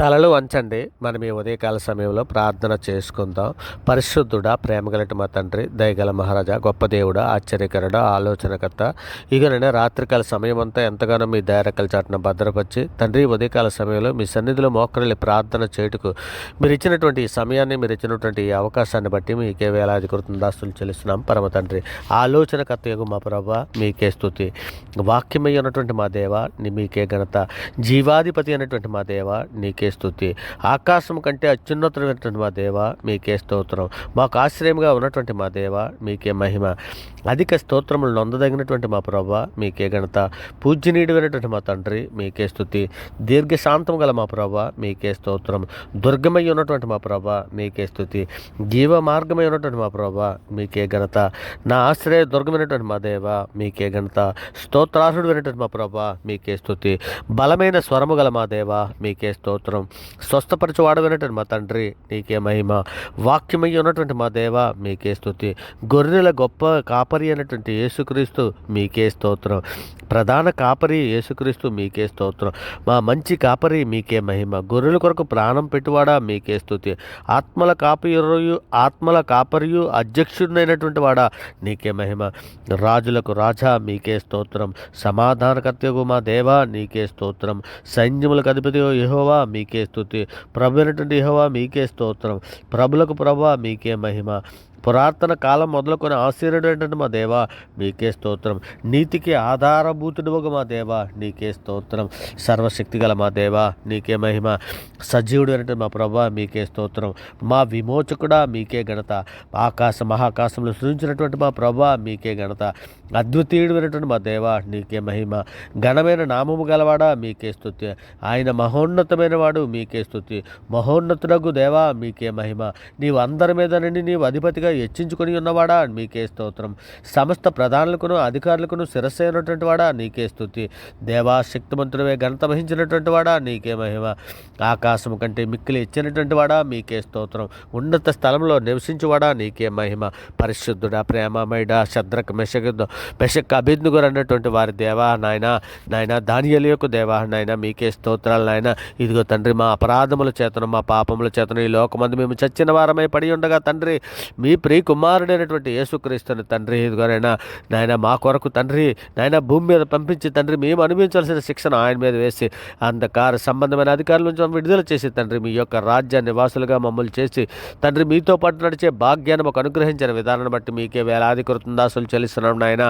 తలలు వంచండి. మనం ఈ ఉదయకాల సమయంలో ప్రార్థన చేసుకుందాం. పరిశుద్ధుడా ప్రేమగలటి మా తండ్రి దయగల మహారాజా గొప్ప దేవుడా ఆశ్చర్యకరుడ ఆలోచనకర్త. ఇకనైనా రాత్రికాల సమయం అంతా ఎంతగానో మీ దయారకల చాటున భద్రపరిచి తండ్రి ఉదయకాల సమయంలో మీ సన్నిధిలో మోకరలి ప్రార్థన చేయుటకు మీరు ఇచ్చినటువంటి ఈ సమయాన్ని మీరు ఇచ్చినటువంటి ఈ అవకాశాన్ని బట్టి మీకే వేలాది కృతందాస్తులు చెల్లిస్తున్నాం. పరమ తండ్రి ఆలోచనకర్త యొక్క మా ప్రభా మీకే స్థుతి వాక్యమై ఉన్నటువంటి మా దేవ మీకే ఘనత. జీవాధిపతి అయినటువంటి మా దేవ నీకే స్థుతి ఆకాశం కంటే అత్యున్నతమైనటువంటి మా దేవ మీకే స్తోత్రం. మాకు ఆశ్రయంగా ఉన్నటువంటి మా దేవ మీకే మహిమ. అధిక స్తోత్రములు నొందదగినటువంటి మా ప్రభ మీకే ఘనత. పూజ్యనీయుడైనటువంటి మా తండ్రి మీకే స్థుతి. దీర్ఘశాంతం గల మా ప్రభా మీకే స్తోత్రం. దుర్గమై ఉన్నటువంటి మా ప్రభ మీకే స్థుతి. జీవ మార్గమై ఉన్నటువంటి మా ప్రభ మీకే ఘనత. నా ఆశ్రయ దుర్గమైనటువంటి మా దేవ మీకే ఘనత. స్తోత్రార్హుడు అయినటువంటి మా ప్రభ మీకే స్థుతి. బలమైన స్వరము గల మా దేవ మీకే స్తోత్రం. స్వస్థపరచువాడు వినటువంటి మా తండ్రి నీకే మహిమ. వాక్యమై ఉన్నటువంటి మా దేవ మీకే స్థుతి గొర్రెల గొప్ప కాపరి అయినటువంటి యేసుక్రీస్తు మీకే స్తోత్రం. ప్రధాన కాపరి యేసుక్రీస్తు మీకే స్తోత్రం. మా మంచి కాపరి మీకే మహిమ. గొర్రెల కొరకు ప్రాణం పెట్టువాడా మీకే స్థుతి ఆత్మల కాపరియు ఆత్మల కాపరియు అధ్యక్షుడినైనటువంటి వాడా నీకే మహిమ. రాజులకు రాజా మీకే స్తోత్రం. సమాధానకర్తకు మా దేవా నీకే స్తోత్రం. సైన్యములకు అధిపతి యహోవా మీకే స్థుతి ప్రభు అయినటువంటి యెహోవా మీకే స్తోత్రం. ప్రభులకు ప్రభా మీకే మహిమ. పురాతన కాలం మొదలుకొని ఆశ్చర్యుడైనటువంటి మా దేవా నీకే స్తోత్రం. నీతికి ఆధారభూతుడుగా మా దేవా నీకే స్తోత్రం. సర్వశక్తి గల మా దేవా నీకే మహిమ. సజీవుడు అయినటువంటి మా ప్రభా మీకే స్తోత్రం. మా విమోచకుడా మీకే ఘనత. ఆకాశ మహాకాశంలో సృజించినటువంటి మా ప్రభా మీకే ఘనత. అద్వితీయుడు అయినటువంటి మా దేవా నీకే మహిమ. ఘనమైన నామము గలవాడా మీకే స్థుతి ఆయన మహోన్నతమైన వాడు మీకే స్థుతి మహోన్నతుడగు దేవా మీకే మహిమ. నీవు అందరి మీద నుండి నీవు అధిపతిగా హెచ్చించుకొని ఉన్నవాడా? మీకే స్తోత్రం. సమస్త ప్రధానులకును అధికారులకును శిరస్సు అయినటువంటి వాడా? నీకే స్థుతి దేవా శక్తిమంతుడవే ఘనత వహించినటువంటి వాడా? నీకే మహిమ. ఆకాశం కంటే మిక్కిలి ఇచ్చినటువంటి వాడా? మీకే స్తోత్రం. ఉన్నత స్థలంలో నివసించువాడా? నీకే మహిమ. పరిశుద్ధుడా ప్రేమమైడా శద్రక మెషగ మెషక్ అభిజ్ఞుగురు అన్నటువంటి వారి దేవా నాయన నాయన దానియలు యొక్క దేవా నాయన మీకే స్తోత్రాలు నాయన. ఇదిగో తండ్రి మా అపరాధముల చేతను మా పాపముల చేతను ఈ లోకమందు మేము చచ్చిన వారమై పడి ఉండగా తండ్రి మీ ప్రియ కుమారుడైనటువంటి యేసుక్రీస్తుని తండ్రి ఇదిగోనైనా నాయన మా కొరకు తండ్రి నాయన భూమి మీద పంపించి తండ్రి మేము అనుభవించాల్సిన శిక్షణ ఆయన మీద వేసి అంధకార సంబంధమైన అధికారుల నుంచి విడుదల చేసి తండ్రి మీ యొక్క రాజ్య నివాసులుగా మమ్మల్ని చేసి తండ్రి మీతో పాటు నడిచే భాగ్యాన్ని మాకు అనుగ్రహించిన విధానాన్ని బట్టి మీకే వేలాది కృతందాసులు చెల్లిస్తున్నాం నాయన.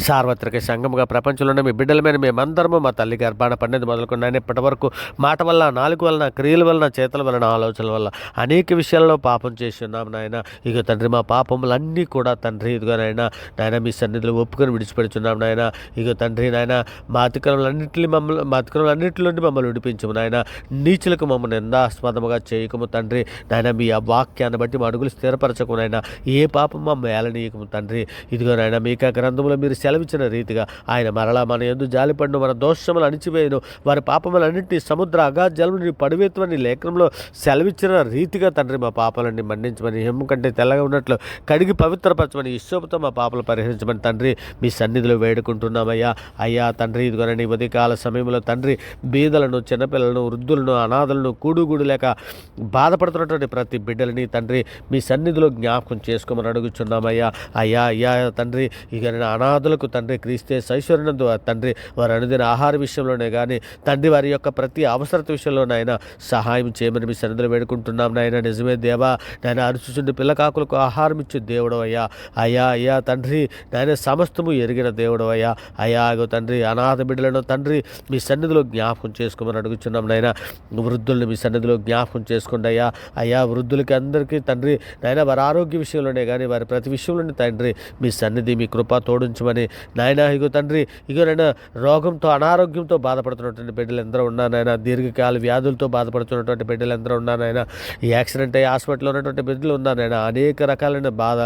సార్వత్రిక సంఘముగా ప్రపంచంలోనే మీ బిడ్డల మీద మేమందరము మా తల్లి గర్భాన పడినది మొదలుకున్నాను ఇప్పటి వరకు మాట వల్ల నాలుగు వలన క్రియల వలన చేతల వలన ఆలోచనల వల్ల అనేక విషయాల్లో పాపం చేసి ఉన్నాం నాయన. ఇక తండ్రి మా పాపములన్నీ కూడా తండ్రి ఇదిగో నాయన. నాయన మీ సన్నిధిలో ఒప్పుకొని విడిచిపెడుచున్నాం నాయన. ఇక తండ్రి నాయన మా అతిక్రమలన్నింటినీ మమ్మల్ని మా అతిక్రమలన్నింటి నుండి మమ్మల్ని విడిపించము నాయన. నీచులకు మమ్మల్ని నిందాస్పదముగా చేయకము తండ్రి. నాయన మీ ఆ వాక్యాన్ని బట్టి మా అడుగులు స్థిరపరచకు నాయన. ఏ పాపం మా మేలనీయకము తండ్రి. ఇదిగో నాయన గ్రంథము గ్రంథములో మీరు సెలవిచ్చిన రీతిగా ఆయన మరలా మన ఎందు జాలిపడిన మన దోషములు అణిచివేయను వారి పాపములన్నింటినీ సముద్ర అగాధ పడివేతుమని లేఖనంలో సెలవిచ్చిన రీతిగా తండ్రి మా పాపాలన్నీ మన్నించమని హిమ్ము కంటే తెల్లగా ఉన్నట్లు కడిగి పవిత్రపరచమని ఇష్టంతో మా పాపలు పరిహరించమని తండ్రి మీ సన్నిధిలో వేడుకుంటున్నామయ్యా. అయ్యా తండ్రి ఇదిగోనని ఉదయకాల సమయంలో తండ్రి బీదలను చిన్నపిల్లలను వృద్ధులను అనాథలను కూడుగూడు లేక బాధపడుతున్నటువంటి ప్రతి బిడ్డలని తండ్రి మీ సన్నిధిలో జ్ఞాపకం చేసుకోమని అడుగుచున్నామయ్యా. అయ్యా అయ్యా తండ్రి ఇక నేను అనాథులకు తండ్రి క్రీస్తే శైశ్వర్యనందు తండ్రి వారి అనుదిన ఆహార విషయంలోనే కానీ తండ్రి వారి యొక్క ప్రతి అవసరత విషయంలోనైనా సహాయం చేయమని మీ సన్నిధిలో వేడుకుంటున్నాం నాయన. నిజమే దేవా నాయన అరుచుచుండి పిల్లకాకులకు ఆహారం ఇచ్చే దేవుడు అయ్యా. అయ్యా అయ్యా తండ్రి నాయన సమస్తము ఎరిగిన దేవుడు అయ్యా. అయ్యా అగో తండ్రి అనాథ బిడ్డలను తండ్రి మీ సన్నిధిలో జ్ఞాపకం చేసుకోమని అడుగుచున్నాం నాయన. వృద్ధుల్ని మీ సన్నిధిలో జ్ఞాపకం చేసుకోండి అయ్యా. అయ్యా వృద్ధులకి అందరికీ తండ్రి నాయన వారి ఆరోగ్య విషయంలోనే కానీ వారి ప్రతి విషయంలోనే తండ్రి మీ సన్నిధి మీ కృప తోడించమని నాయన ఇగో తండ్రి ఇగో నాయన రోగంతో అనారోగ్యంతో బాధపడుతున్నటువంటి బిడ్డలు ఎందరో ఉన్నారు నాయన. దీర్ఘకాల వ్యాధులతో బాధపడుతున్నటువంటి బిడ్డలు ఎందరో ఉన్నారు నాయన. ఈ యాక్సిడెంట్ అయ్యి హాస్పిటల్లో ఉన్నటువంటి బిడ్డలు ఉన్నారు నాయన. అనేక రకాలైన బాధ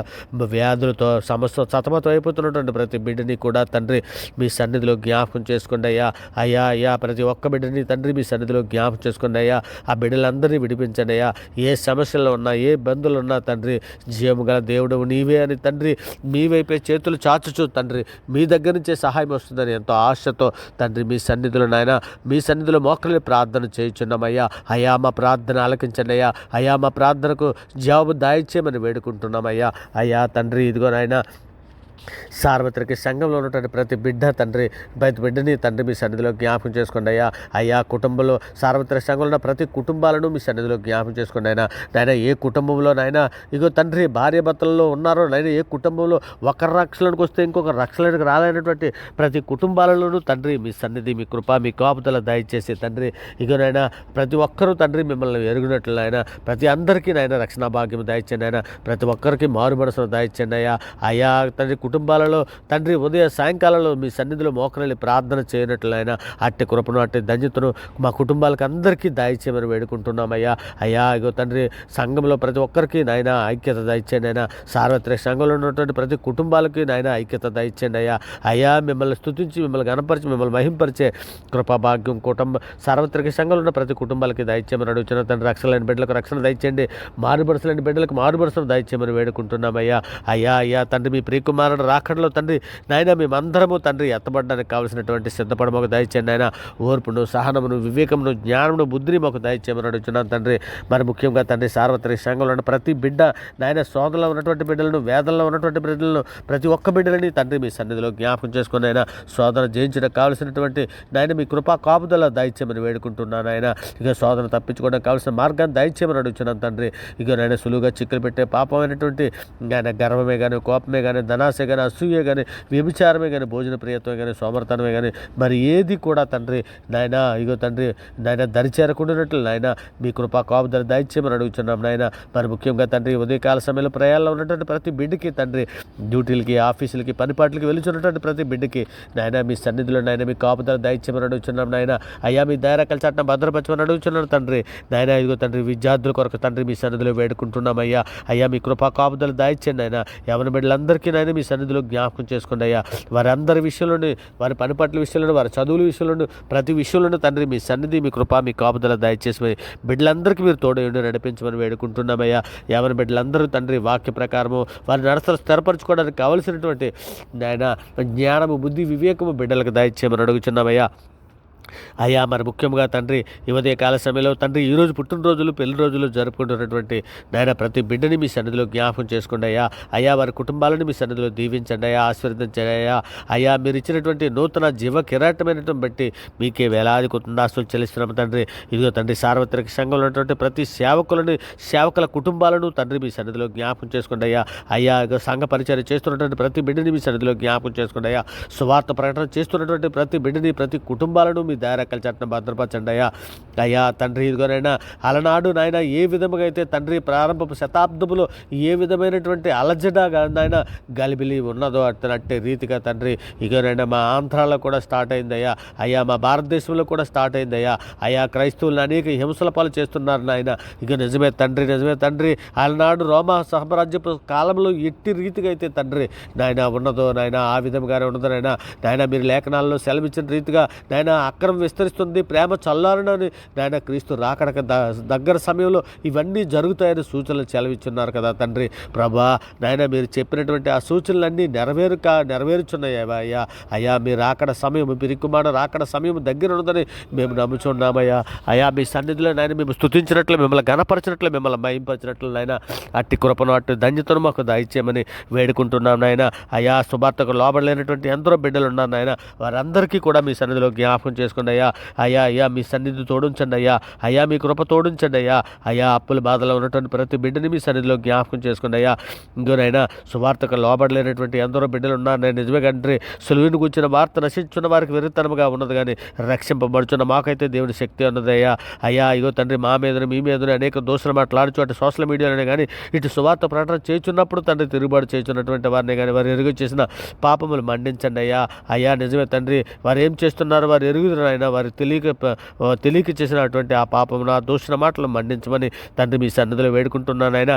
వ్యాధులతో సమస్య సతమతం అయిపోతున్నటువంటి ప్రతి బిడ్డని కూడా తండ్రి మీ సన్నిధిలో జ్ఞాపకం చేసుకోండి అయ్యా. అయ్యా అయ్యా ప్రతి ఒక్క బిడ్డని తండ్రి మీ సన్నిధిలో జ్ఞాపకం చేసుకోండి అయ్యా. ఆ బిడ్డలందరినీ విడిపించండి అయ్యా. ఏ సమస్యలు ఉన్నా ఏ ఇబ్బందులు ఉన్నా తండ్రి జీవము గల దేవుడు నీవే అని తండ్రి మీ వైపే చేతులు చాచుచు తండ్రి మీ దగ్గర నుంచే సహాయం వస్తుందని ఎంతో ఆశతో తండ్రి మీ సన్నిధిలో నాయన మీ సన్నిధిలో మోకరిని ప్రార్థన చేయుచున్నామయ్యా. అయా మా ప్రార్థన ఆలకించండి అయ్యా. అయా మా ప్రార్థనకు జవాబు దాయిచ్చేయమని వేడుకుంటున్నామయ్యా. అయ్యా తండ్రి ఇదిగో నాయన సార్వత్రిక సంఘంలో ఉన్నటువంటి ప్రతి బిడ్డ తండ్రి ప్రతి బిడ్డని తండ్రి మీ సన్నిధిలో జ్ఞాపకం చేసుకోండి అయ్యా. అయ్యా కుటుంబంలో సార్వత్రిక సంఘంలో ఉన్న ప్రతి కుటుంబాలను మీ సన్నిధిలో జ్ఞాపకం చేసుకోండి అయినా నాయన ఏ కుటుంబంలో నాయన ఇగో తండ్రి భార్య భర్తలలో ఉన్నారో నాయన ఏ కుటుంబంలో ఒకరి రక్షణకు వస్తే ఇంకొక రక్షణకు రాలేనటువంటి ప్రతి కుటుంబాలలోనూ తండ్రి మీ సన్నిధి మీ కృప మీ కాపుదల దయచేసి తండ్రి. ఇగో నాయన ప్రతి ఒక్కరూ తండ్రి మిమ్మల్ని ఎరుగునట్లు నాయన. ప్రతి అందరికీ నాయన రక్షణ భాగ్యం దయచండి ఆయన ప్రతి ఒక్కరికి మారు మనసును దయచండి అయ్యా. అయ్యా తండ్రి కుటుంబాలలో తండ్రి ఉదయ సాయంకాలంలో మీ సన్నిధిలో మోకరలి ప్రార్థన చేయనట్లయినా అట్టి కృపను అట్టి ధన్యతను మా కుటుంబాలకు అందరికీ దయచేయమని వేడుకుంటున్నామయ్యా. అయ్యా ఇగో తండ్రి సంఘంలో ప్రతి ఒక్కరికి నాయన ఐక్యత దయచేయండి అయినా సార్వత్రిక సంఘంలో ఉన్నటువంటి ప్రతి కుటుంబాలకి నాయన ఐక్యత దయచేయండి అయ్యా. అయ్యా మిమ్మల్ని స్థుతించి మిమ్మల్ని గణపరిచి మిమ్మల్ని మహింపరిచే కృపాభాగ్యం కుటుంబ సార్వత్రిక సంఘంలో ఉన్న ప్రతి కుటుంబాలకి దయచేయమని అడుగుతున్న తండ్రి రక్షణ లేని బిడ్డలకు రక్షణ దయచేయండి మారుబరుసలేని బిడ్డలకు మారుబరుసను దయచేయమని వేడుకుంటున్నామయ్యా. అయ్యా అయ్యా తండ్రి మీ ప్రియకుమారుడు రాకడలో తండ్రి నాయన మేమందరము తండ్రి ఎత్తబడడానికి కావలసినటువంటి సిద్ధపడ మాకు దయచేయండి ఆయన ఓర్పును సహనమును వివేకమును జ్ఞానమును బుద్ధిని మాకు దయచేయమని అడుగుతున్నాను తండ్రి. మరి ముఖ్యంగా తండ్రి సార్వత్రిక సంఘంలో ఉన్న ప్రతి బిడ్డ నాయన శోధనలో ఉన్నటువంటి బిడ్డలను వేదనలో ఉన్నటువంటి బిడ్డలను ప్రతి ఒక్క బిడ్డలని తండ్రి మీ సన్నిధిలో జ్ఞాపకం చేసుకుని ఆయన శోధన జయించడానికి కావలసినటువంటి నాయన మీ కృపా కాపుదల దయచేయమని వేడుకుంటున్నాను ఆయన ఇక శోధన తప్పించుకోవడానికి కావాల్సిన మార్గాన్ని దయచేయమని అడుగుతున్నాను తండ్రి. ఇక నాయన సులువుగా చిక్కులు పెట్టే పాపమైనటువంటి ఆయన గర్వమే కానీ కోపమే కానీ ధనాశ కానీ అసూయ కానీ వ్యభిచారమే కానీ భోజన ప్రియత్వమే కానీ సోమర్తనమే కానీ మరి ఏది కూడా తండ్రి నాయన ఇగో తండ్రి నాయన దరిచేరకుండానట్లు నాయన మీ కృపా కాపుదల దయచేయమని అడుగుతున్నాం నాయన. మరి ముఖ్యంగా తండ్రి ఉదయకాల సమయంలో ప్రయాణంలో ఉన్నటువంటి ప్రతి బిడ్డకి తండ్రి డ్యూటీలకి ఆఫీసులకి పనిపాట్లకి వెలుచున్నటువంటి ప్రతి బిడ్డకి నాయన మీ సన్నిధిలో నాయన మీ కాపుదల దయచేయమని అడుగుతున్నాం నాయన. అయ్యా మీ దైరకల చట్టం భద్రపరచమని అడుగుతున్నాను తండ్రి. నాయన ఇదిగో తండ్రి విద్యార్థుల కొరకు తండ్రి మీ సన్నిధిలో వేడుకుంటున్నాం అయ్యా. అయ్యా మీ కృపా కాపుదలు దాయిచ్చండి ఆయన యవన బిడ్డలందరికీ నాయన మీ సన్నిధిలో జ్ఞాపకం చేసుకోండి అయ్యా. వారందరి విషయంలోని వారి పని పట్ల విషయంలోని వారి చదువుల విషయంలో ప్రతి విషయంలోనూ తండ్రి మీ సన్నిధి మీ కృప మీ కాపుదల దయచేసి బిడ్డలందరికీ మీరు తోడు నడిపించమని వేడుకుంటున్నామయ్యా. ఎవరి బిడ్డలందరూ తండ్రి వాక్య ప్రకారము వారి నడతలు స్థిరపరచుకోవడానికి కావలసినటువంటి నాయన జ్ఞానము బుద్ధి వివేకము బిడ్డలకు దయచేయమని అడుగుచున్నామయ్యా. అయ్యా మరి ముఖ్యంగా తండ్రి ఈ కాల సమయంలో తండ్రి ఈరోజు పుట్టినరోజులు పెళ్ళి రోజులు జరుపుకుంటున్నటువంటి నాయన ప్రతి బిడ్డని మీ సన్నిధిలో జ్ఞాపకం చేసుకోండి అయ్యా. అయ్యా వారి కుటుంబాలను మీ సన్నిధిలో దీవించండి అయ్యా ఆశీర్వదించండి అయ్యా. అయ్యా మీరు ఇచ్చినటువంటి నూతన జీవ కిరాటమైనటువంటి బట్టి మీకే వేలాది కుటుంబాస్తులు చెల్లిస్తున్నాము తండ్రి. ఇదిగో తండ్రి సార్వత్రిక సంఘంలో ఉన్నటువంటి ప్రతి సేవకులను సేవకుల కుటుంబాలను తండ్రి మీ సన్నిధిలో జ్ఞాపకం చేసుకోండి అయ్యా. అయ్యా సంఘ పరిచయం చేస్తున్నటువంటి ప్రతి బిడ్డని మీ సన్నిధిలో జ్ఞాపకం చేసుకోండి అయ్యా. సువార్త ప్రకటన చేస్తున్నటువంటి ప్రతి బిడ్డని ప్రతి కుటుంబాలను మీ దారక్కల చట్టం భద్రపరచండి అయ్యా. అయ్యా తండ్రి ఇదిగోనైనా అలనాడు నాయన ఏ విధముగా అయితే తండ్రి ప్రారంభ శతాబ్దములో ఏ విధమైనటువంటి అలజడ నాయన గలిబిలి ఉన్నదో అట్టినట్టే రీతిగా తండ్రి ఇగోనైనా మా ఆంధ్రాలో కూడా స్టార్ట్ అయిందయ్యా అయ్యా. మా భారతదేశంలో కూడా స్టార్ట్ అయిందయ్యా అయ్యా. క్రైస్తవులను అనేక హింసల పాలు చేస్తున్నారు నాయన. ఇక నిజమే తండ్రి నిజమే తండ్రి. అలనాడు రోమా సామ్రాజ్యపు కాలంలో ఎట్టి రీతిగా అయితే తండ్రి నాయన ఉన్నదో నాయన ఆ విధంగానే ఉన్నదో నాయన. నాయన మీరు లేఖనాల్లో సెలవిచ్చిన రీతిగా నాయన చక్రం విస్తరిస్తుంది. ప్రేమ చల్లారనని నాయన క్రీస్తు రాకడక దగ్గర సమయంలో ఇవన్నీ జరుగుతాయని సూచనలు చెలవిచ్చున్నారు కదా తండ్రి. ప్రభా నాయన మీరు చెప్పినటువంటి ఆ సూచనలన్నీ నెరవేరుక నెరవేరుచున్నాయా అయ్యా? అయ్యా మీ రాకడ సమయం పిరికుమాడ పిరికుమాన రాకడ సమయం దగ్గర ఉన్నదని మేము నమ్ముచున్నామయ్యా. అయ్యా మీ సన్నిధిలో నాయన మేము స్తుతించినట్లు మిమ్మల్ని గణపరిచినట్లు మిమ్మల్ని మయింపరిచినట్లు నాయన అట్టి కృపను అట్టి ధన్యతను మాకు దయచేయమని వేడుకుంటున్నాం నాయన. అయ్యా శుభార్తకు లోబడలేనటువంటి ఎందరో బిడ్డలు ఉన్నారు నాయన. వారందరికీ కూడా మీ సన్నిధిలో జ్ఞాపకం చేసుకోండి అయ్యా. అయ్యా అయ్యా మీ సన్నిధి తోడుంచండి అయ్యా. అయ్యా మీ కృప తోడుంచండి అయ్యా. అయ్యా అప్పుల బాధలో ఉన్నటువంటి ప్రతి బిడ్డని మీ సన్నిధిలో జ్ఞాపకం చేసుకోండి అయ్యా. ఇంకోనైనా సువార్తకు లోబడలేనటువంటి ఎందరో బిడ్డలు ఉన్నారు నేను నిజమే కండ్రి సులువుని కూర్చున్న వార్త నశించున్న వారికి వెరితనముగా ఉన్నది కానీ రక్షింపబడుచున్న మాకైతే దేవుని శక్తి ఉన్నదయ్యా అయ్యా. ఇగో తండ్రి మా మీదను మీ మీదను అనేక దోషులు మాట్లాడుచు అటు సోషల్ మీడియాలోనే కానీ ఇటు సువార్త ప్రకటన చేస్తున్నప్పుడు తండ్రి తిరుగుబాటు చేస్తున్నటువంటి వారిని కానీ వారు ఎరుగు చేసిన పాపములు మండించండి అయ్యా. అయ్యా నిజమే తండ్రి వారు ఏం చేస్తున్నారు? వారు ఎరుగుదరు ఆయన వారి తెలియక తెలియక చేసినటువంటి ఆ పాపం నా దూషణ మాటలు మండించమని తండ్రి మీ సన్నిధిలో వేడుకుంటున్నాను ఆయన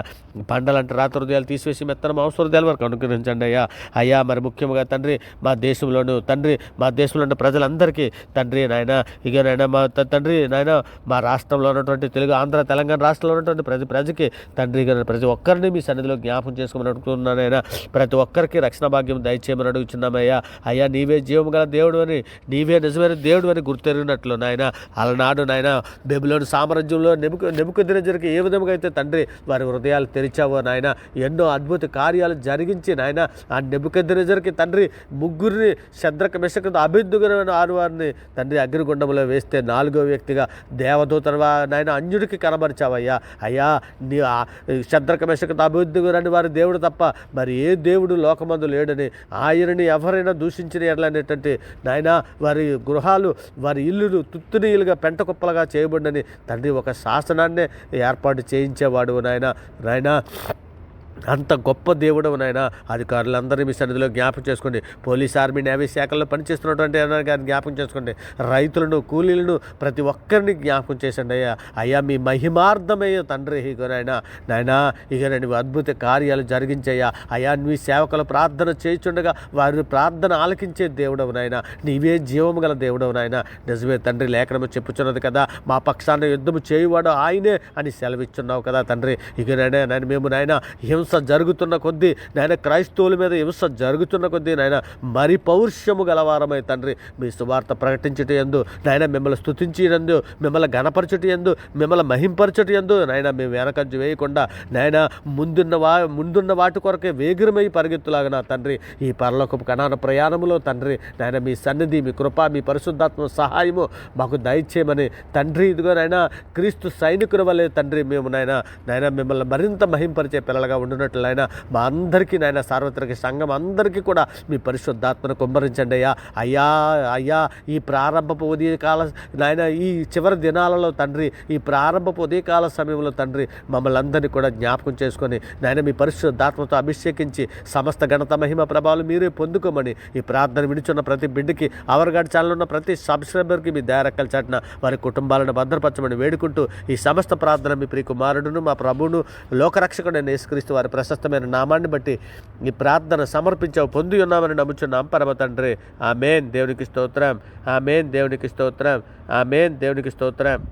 పండలంటే రాత్రి హృదయాలు తీసివేసి మెత్తన మాంస హృదయాల వరకు అనుగ్రహించండి అయ్యా. అయ్యా మరి ముఖ్యంగా తండ్రి మా దేశంలోను తండ్రి మా దేశంలో ఉన్న ప్రజలందరికీ తండ్రి నాయన ఇక నాయన మా తండ్రి నాయన మా రాష్ట్రంలో ఉన్నటువంటి తెలుగు ఆంధ్ర తెలంగాణ రాష్ట్రంలో ఉన్నటువంటి ప్రతి ప్రజకి తండ్రి ప్రతి ఒక్కరిని మీ సన్నిధిలో జ్ఞాపం చేసుకోమని అడుగుతున్నానైనా. ప్రతి ఒక్కరికి రక్షణ భాగ్యం దయచేయమని అడుగుతున్నామయ్యా అయ్యా నీవే జీవం గల దేవుడు అని నీవే నిజమైన దేవుడు అని గుర్తెరిగినట్లు నాయన? అలనాడు నాయన బెబులోని సామ్రాజ్యంలో నెముక నెముక దినజరికి ఏ విధంగా అయితే తండ్రి వారి హృదయాలు తెరిచావో నాయన ఎన్నో అద్భుత కార్యాలు జరిగించి నాయన ఆ నెముక దినజరికి తండ్రి ముగ్గురిని శద్రక మిషక అభిద్దుగురైన ఆరు వారిని తండ్రి అగ్నిగుండంలో వేస్తే నాలుగో వ్యక్తిగా దేవదూత నాయన అంజుడికి కనబరిచావయ్యా. అయ్యా నీ శద్రక మిషక అభిద్దుగురని వారి దేవుడు తప్ప మరి ఏ దేవుడు లోకమందు లేడని ఆయనని ఎవరైనా దూషించిన ఎడలనేటువంటి నాయన వారి గృహాలు వారి ఇల్లును తుత్తునీయులుగా పెంట కుప్పలుగా చేయబడినని తండ్రి ఒక శాసనాన్నే ఏర్పాటు చేయించేవాడు నాయన. నాయన అంత గొప్ప దేవుడు నాయన. అధికారులందరినీ మీ సన్నిధిలో జ్ఞాపకం చేసుకోండి. పోలీస్ ఆర్మీ నేవీ శాఖల్లో పనిచేస్తున్నటువంటి గారిని జ్ఞాపకం చేసుకోండి. రైతులను కూలీలను ప్రతి ఒక్కరిని జ్ఞాపకం చేసండి అయ్యా. అయ్యా మీ మహిమార్థమయ్యో తండ్రి ఇక నాయన. నాయనా ఇక నేను అద్భుత కార్యాలు జరిగించయ్యా. అయ్యా మీ సేవకులు ప్రార్థన చేయించుండగా వారి ప్రార్థన ఆలకించే దేవుడవు నాయన. నీవే జీవము గల దేవుడవు నాయన. నిజమే తండ్రి లేఖనము చెప్పుచున్నది కదా. మా పక్షాన యుద్ధము చేయువాడు ఆయనే అని సెలవిచ్చున్నావు కదా తండ్రి. ఇక నాయన మేము నాయన హింస జరుగుతున్న కొద్దీ నాయన క్రైస్తవుల మీద హింస జరుగుతున్న కొద్దీ నాయన మరి పౌరుషము గలవారమై తండ్రి. మీ సువార్త ప్రకటించుట ఎందు నాయన మిమ్మల్ని స్తుతించినందు మిమ్మల్ని గణపరచటి ఎందు మిమ్మల్ని మహింపరచుట ఎందు నాయన మేము వెనకంజు వేయకుండా నాయన ముందున్న వా ముందున్న వాటి కొరకే వేగిరమై పరిగెత్తులాగా నా తండ్రి. ఈ పరలోకపు కణాన ప్రయాణములో తండ్రి నాయన మీ సన్నిధి మీ కృప మీ పరిశుద్ధాత్మ సహాయము మాకు దయచేయమని తండ్రి ఇదిగో నాయన క్రీస్తు సైనికుల వల్లే తండ్రి మేము నాయన నాయన మిమ్మల్ని మరింత మహింపరిచే పిల్లలుగా ఉన్నట్లు నాయన మా అందరికీ నాయన సార్వత్రిక సంఘం అందరికీ కూడా మీ పరిశుద్ధాత్మను కుమ్మరించండి అయ్యా. అయ్యా అయ్యా ఈ ప్రారంభపు ఉదయకాల నాయన ఈ చివరి దినాలలో తండ్రి ఈ ప్రారంభపు ఉదయకాల సమయంలో తండ్రి మమ్మల్ని అందరినీ కూడా జ్ఞాపకం చేసుకొని నాయన మీ పరిశుద్ధాత్మతో అభిషేకించి సమస్త ఘనత మహిమ ప్రభావాలు మీరే పొందుకోమని ఈ ప్రార్థన విడుచున్న ప్రతి బిడ్డకి అవర్గాడ్ ఛానల్ ఉన్న ప్రతి సబ్స్క్రైబర్కి మీ దయారెక్కల చాటున వారి కుటుంబాలను భద్రపరచమని వేడుకుంటూ ఈ సమస్త ప్రార్థన మీ ప్రియ కుమారుడును మా ప్రభువును లోకరక్షకుడు యేసుక్రీస్తు వారి ప్రశస్తమైన నామాన్ని బట్టి ఈ ప్రార్థన సమర్పించావు పొంది ఉన్నామని నమ్ముచున్నాం పరమ తండ్రి. ఆ మేన్ దేవునికి స్తోత్రం. ఆ మేన్ దేవునికి స్తోత్రం. ఆ మేన్ దేవునికి స్తోత్రం.